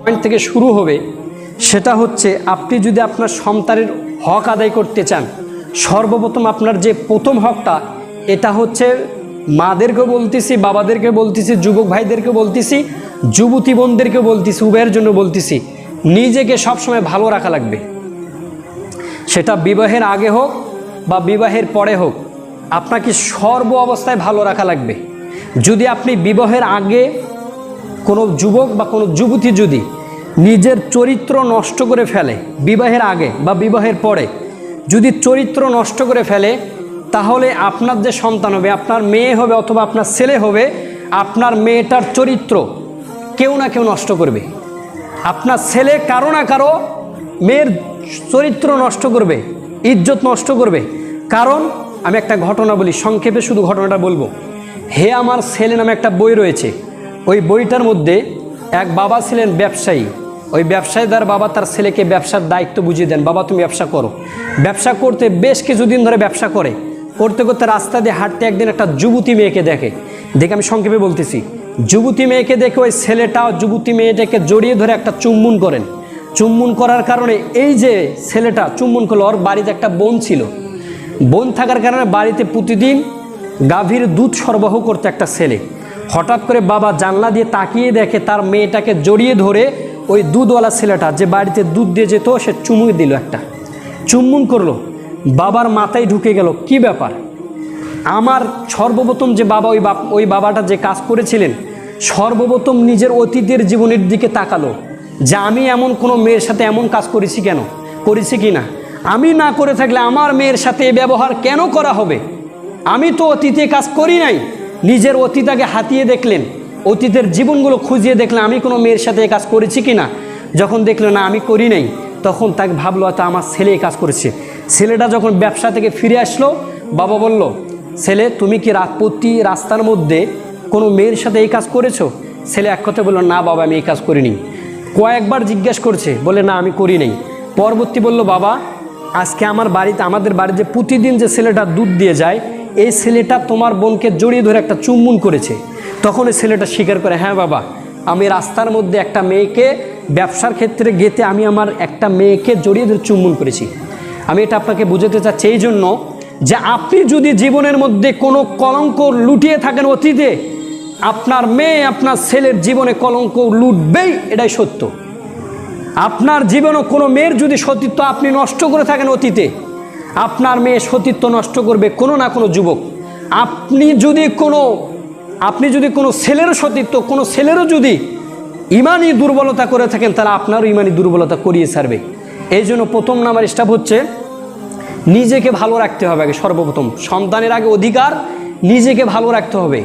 Point থেকে শুরু হবে, সেটা হচ্ছে আপনি যদি আপনার সন্তানের হক আদায় করতে চান, সর্বপ্রথম আপনার যে প্রথম হকটা, এটা হচ্ছে মাদেরকে বলতেছি, বাবাদেরকে বলতেছি, যুবক ভাইদেরকে বলতেছি, যুবতী বোনদেরকে বলতেছি, উভয়ের জন্য বলতেছি, নিজেকে সবসময় ভালো রাখা লাগবে। সেটা বিবাহের আগে হোক বা বিবাহের পরে হোক, আপনাকে সর্ব অবস্থায় ভালো রাখা লাগবে। যদি আপনি বিবাহের আগে কোনো যুবক বা কোনো যুবতী যদি নিজের চরিত্র নষ্ট করে ফেলে বিবাহের আগে বা বিবাহের পরে, যদি চরিত্র নষ্ট করে ফেলে, তাহলে আপনার যে সন্তান হবে, আপনার মেয়ে হবে অথবা আপনার ছেলে হবে, আপনার মেয়েটার চরিত্র কেউ না কেউ নষ্ট করবে। আপনার ছেলে কারও না কারও মেয়ের চরিত্র নষ্ট করবে, ইজ্জত নষ্ট করবে। কারণ আমি একটা ঘটনা বলি, সংক্ষেপে শুধু ঘটনাটা বলব। হে আমার ছেলে নামে একটা বই রয়েছে। ওই বইটার মধ্যে এক বাবা ছিলেন ব্যবসায়ী। ওই ব্যবসায়ীদার বাবা তার ছেলেকে ব্যবসার দায়িত্ব বুঝিয়ে দেন, বাবা, তুমি ব্যবসা করো। ব্যবসা করতে বেশ কিছুদিন ধরে ব্যবসা করে। করতে করতে রাস্তা দিয়ে হাঁটতে একদিন একটা যুবতী মেয়েকে দেখে। দেখে আমি সংক্ষেপে বলতেছি, যুবতী মেয়েকে দেখে ওই ছেলেটাও যুবতী মেয়েটাকে জড়িয়ে ধরে একটা চুম্বন করেন। চুম্বন করার কারণে এই যে ছেলেটা চুম্বন করল, ওর বাড়িতে একটা বোন ছিল। বোন থাকার কারণে বাড়িতে প্রতিদিন গাভীর দুধ সরবরাহ করতে একটা ছেলে। হঠাৎ করে বাবা জানলা দিয়ে তাকিয়ে দেখে তার মেয়েটাকে জড়িয়ে ধরে ওই দুধওয়ালা ছেলেটা যে বাড়িতে দুধ দিয়ে যেত, সে চুমুক দিল একটা। চুম্বন করল। বাবার মাথায় ঢুকে গেল, কি ব্যাপার? আমার সর্বপ্রথম যে বাবা, ওই ওই বাবাটা যে কাজ করেছিলেন, সর্বপ্রথম নিজের অতীতের জীবনের দিকে তাকালো। যে আমি এমন কোনো মেয়ের সাথে এমন কাজ করেছি কেন? করেছি কি না? আমি না করে থাকলে আমার মেয়ের সাথে ব্যবহার কেন করা হবে? আমি তো অতীতে কাজ করি নাই। নিজের অতীতাকে হাতিয়ে দেখলেন, অতীতের জীবনগুলো খুঁজিয়ে দেখলেন, আমি কোনো মেয়ের সাথে এ কাজ করেছি কি না? যখন দেখল, না, আমি করি নাই। তখন তাকে ভাবলো হয়তো আমার ছেলে এই কাজ করেছে। ছেলেটা যখন ব্যবসা থেকে ফিরে আসলো, বাবা বলল, ছেলে, তুমি কি রাত প্রতি রাস্তার মধ্যে কোনো মেয়ের সাথে এই কাজ করেছ? ছেলে এক কথা বলল, না বাবা, আমি এই কাজ করিনি। কয়েকবার জিজ্ঞেস করছে, বলে, না, আমি করি নাই। পরবর্তী বলল, বাবা, আজকে আমার বাড়িতে, আমাদের বাড়িতে প্রতিদিন যে ছেলেটা দুধ দিয়ে যায় এই ছেলেটা তোমার বোনকে জড়িয়ে ধরে একটা চুম্বন করেছে। তখন এই ছেলেটা স্বীকার করে হ্যাঁ বাবা, আমি রাস্তার মধ্যে একটা মেয়েকে ব্যবসার ক্ষেত্রে গেতে আমি আমার একটা মেয়েকে জড়িয়ে ধরে চুম্বন করেছি। আমি এটা আপনাকে বুঝাতে চাচ্ছি এই জন্য যে আপনি যদি জীবনের মধ্যে কোনো কলঙ্ক লুটিয়ে থাকেন অতীতে, আপনার মেয়ে, আপনার ছেলের জীবনে কলঙ্ক লুটবেই, এটাই সত্য। আপনার জীবনে কোনো মেয়ের যদি সতীত্ব আপনি নষ্ট করে থাকেন অতীতে আপনার মেয়ে সতীত্ব নষ্ট করবে কোনো না কোনো যুবক। আপনি যদি কোনো, আপনি যদি কোনো ছেলেরও সতীত্ব, কোনো ছেলেরও যদি ইমানই দুর্বলতা করে থাকেন, তাহলে আপনারও ইমানই দুর্বলতা করিয়ে ছাড়বে। এই জন্য প্রথম নাম্বার স্টাফ হচ্ছে নিজেকে ভালো রাখতে হবে আগে সর্বপ্রথম। সন্তানের আগে অধিকার নিজেকে ভালো রাখতে হবে।